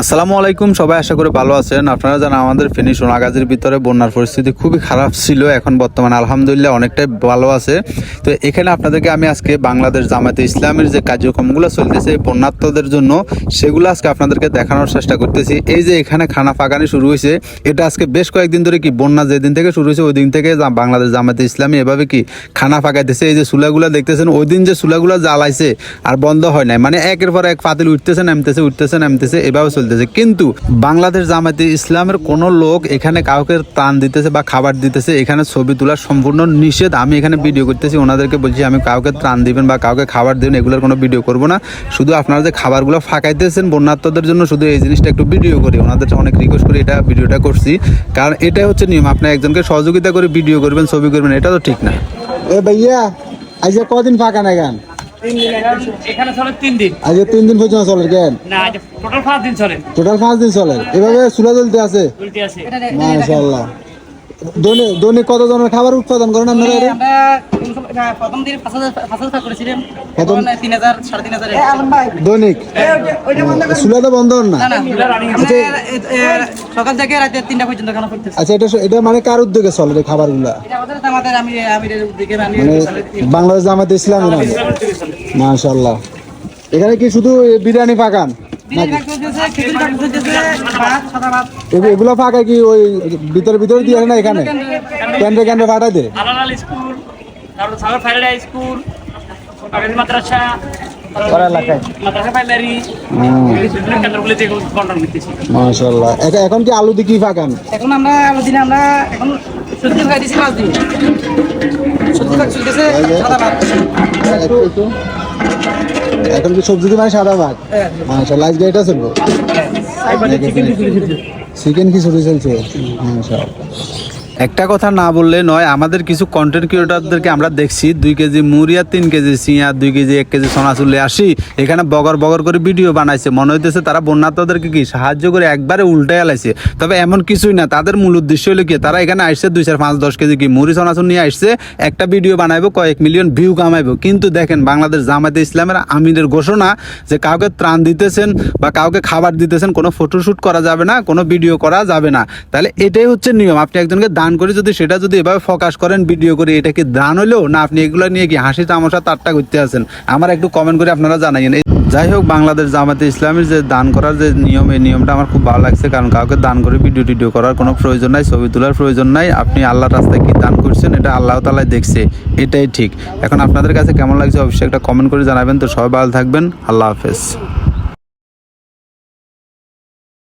আসসালামু আলাইকুম, সবাই আশা করি ভালো আছেন। আপনারা জানেন আমাদের ফেনী সোনাগাজীর ভিতরে বন্যার পরিস্থিতি খুবই খারাপ ছিল, এখন বর্তমানে আলহামদুলিল্লাহ অনেকটাই ভালো আছে। তো এখানে আপনাদেরকে আমি আজকে বাংলাদেশ জামাতে ইসলামের যে কার্যক্রমগুলো চলতেছে বন্যার্থদের জন্য সেগুলো আজকে আপনাদেরকে দেখানোর চেষ্টা করতেছি। এই যে এখানে খানা ফাঁকানি শুরু হয়েছে, এটা আজকে বেশ কয়েকদিন ধরে কি বন্যা যেদিন থেকে শুরু হয়েছে ওই দিন থেকে বাংলাদেশ জামাতে ইসলামী এভাবে কি খানা ফাঁকাইতেছে। এই যে চুলাগুলো দেখতেছেন ওই দিন যে চুলাগুলো জ্বালাইছে আর বন্ধ হয় নাই মানে একের পর এক পাতিল উঠতেছে, নামতেছে উঠতেছে, নামতেছে, এভাবে চলতেছে। কিন্তু বাংলাদেশ জামাতে ইসলামের কোন লোক এখানে কাউকে ত্রাণ দিতেছে বা খাবার দিতেছে, এখানে ছবি তোলা সম্পূর্ণ নিষেধ। আমি এখানে ভিডিও করতেছি, ওনাদেরকে বলছি, আমি কাউকে ত্রাণ দিবেন বা কাউকে খাবার দিবেন, এগুলোর কোনো ভিডিও করব না। শুধু আপনারা যে খাবারগুলো ফাঁকাইতেছেন বন্যার্থদের জন্য, শুধু এই জিনিসটা একটু ভিডিও করি। ওনাদের অনেক রিকোয়েস্ট করে এটা ভিডিওটা করছি। কারণ এটাই হচ্ছে নিয়ম, আপনি একজনকে সহযোগিতা করে ভিডিও করবেন, ছবি করবেন, এটা তো ঠিক না। এ ভাইয়া আজকে কদিন ফাঁকা না এখানে এখানে চলে তিন দিন। আজকে তিন দিন পর্যন্ত চলে কেন? না আজ টোটাল পাঁচ দিন চলে। টোটাল পাঁচ দিন চলে। এভাবে চুলা চলতে আছে। দৈনিক কত জনের খাবার উৎপাদন করেন আপনারা এটা? আমরা কোন সময়- না, প্রথম দিন পাঁচ হাজার পাঁচ হাজার টাকা করেছিলাম। প্রথম- তিন হাজার সাড়ে তিন হাজার দৈনিক? চুলা তো বন্ধ না? না না। আমরা এ- এ- সকাল থেকে রাতে তিনটা পর্যন্ত খানা করতেছি। আচ্ছা এটা এটা মানে কার উদ্যোগে চলে খাবারগুলা? এটা আমাদের আমাদের আমি উদ্যোগে মানে বাংলাদেশ জামাত ইসলামী। নাম মাশাল্লাহ এখানে কি শুধু বিরিয়ানি পাকান? এগুলো ফাঁকা কি ওই ভিতরে ভিতরে দিয়ে না এখানে? ক্যান্ডে ক্যান্ডে ফাটাই দে। এখন এখন কি আলু দিয়ে কি ফাঁকান এখন আমরা আলো দিনে আমরা এখন সত্যি দিছি পাঁচ দিন সত্যি চলতেছে এখন কি সবজি দিয়ে মানে সাদা ভাত মাশাল্লাহ আজকে এটা চলবো। চিকেন কি শুরু চলছে। মাশাল্লাহ একটা কথা না বললে নয়, আমাদের কিছু কন্টেন্ট ক্রিয়েটারদেরকে আমরা দেখছি, দুই কেজি মুড়িয়া, তিন কেজি সিঁয়া দুই কেজি এক কেজি সোনা আসি, এখানে বগর বগর করে ভিডিও বানাইছে। মনে হইতেছে তারা বন্যার্থদেরকে কি সাহায্য করে একবারে উল্টে আলাইছে। তবে এমন কিছুই না, তাদের মূল উদ্দেশ্য হলো কি, তারা এখানে আসছে দুই চার পাঁচ দশ কেজি কি মুড়ি সোনাচুর নিয়ে আসছে, একটা ভিডিও বানাইবো, কয়েক মিলিয়ন ভিউ কামাইবো। কিন্তু দেখেন, বাংলাদেশ জামাতে ইসলামের আমিরের ঘোষণা যে কাউকে ত্রাণ দিতেছেন বা কাউকে খাবার দিতেছেন, কোনো ফটোশ্যুট করা যাবে না, কোনো ভিডিও করা যাবে না। তাহলে এটাই হচ্ছে নিয়ম। আপনি একজনকে দান করে যদি সেটা যদি এভাবে ফোকাস করেন, ভিডিও করে, এটা কি দান হলেও না, আপনি এগুলো নিয়ে কি হাসি তামাশা তারটা করতে আছেন? আমার একটু কমেন্ট করে আপনারা জানাইন যাই হোক, বাংলাদেশ জামাতে ইসলামের যে দান করার যে নিয়ম, এই নিয়মটা আমার খুব ভালো লাগছে, কারণ কাউকে দান করে ভিডিও টিডিও করার কোনো প্রয়োজন নাই, ছবি তোলার প্রয়োজন নাই। আপনি আল্লাহর রাস্তায় কি দান করছেন, এটা আল্লাহ তালাই দেখছে, এটাই ঠিক। এখন আপনাদের কাছে কেমন লাগছে অবশ্যই একটা কমেন্ট করে জানাবেন। তো সবাই ভালো থাকবেন, আল্লাহ হাফেজ।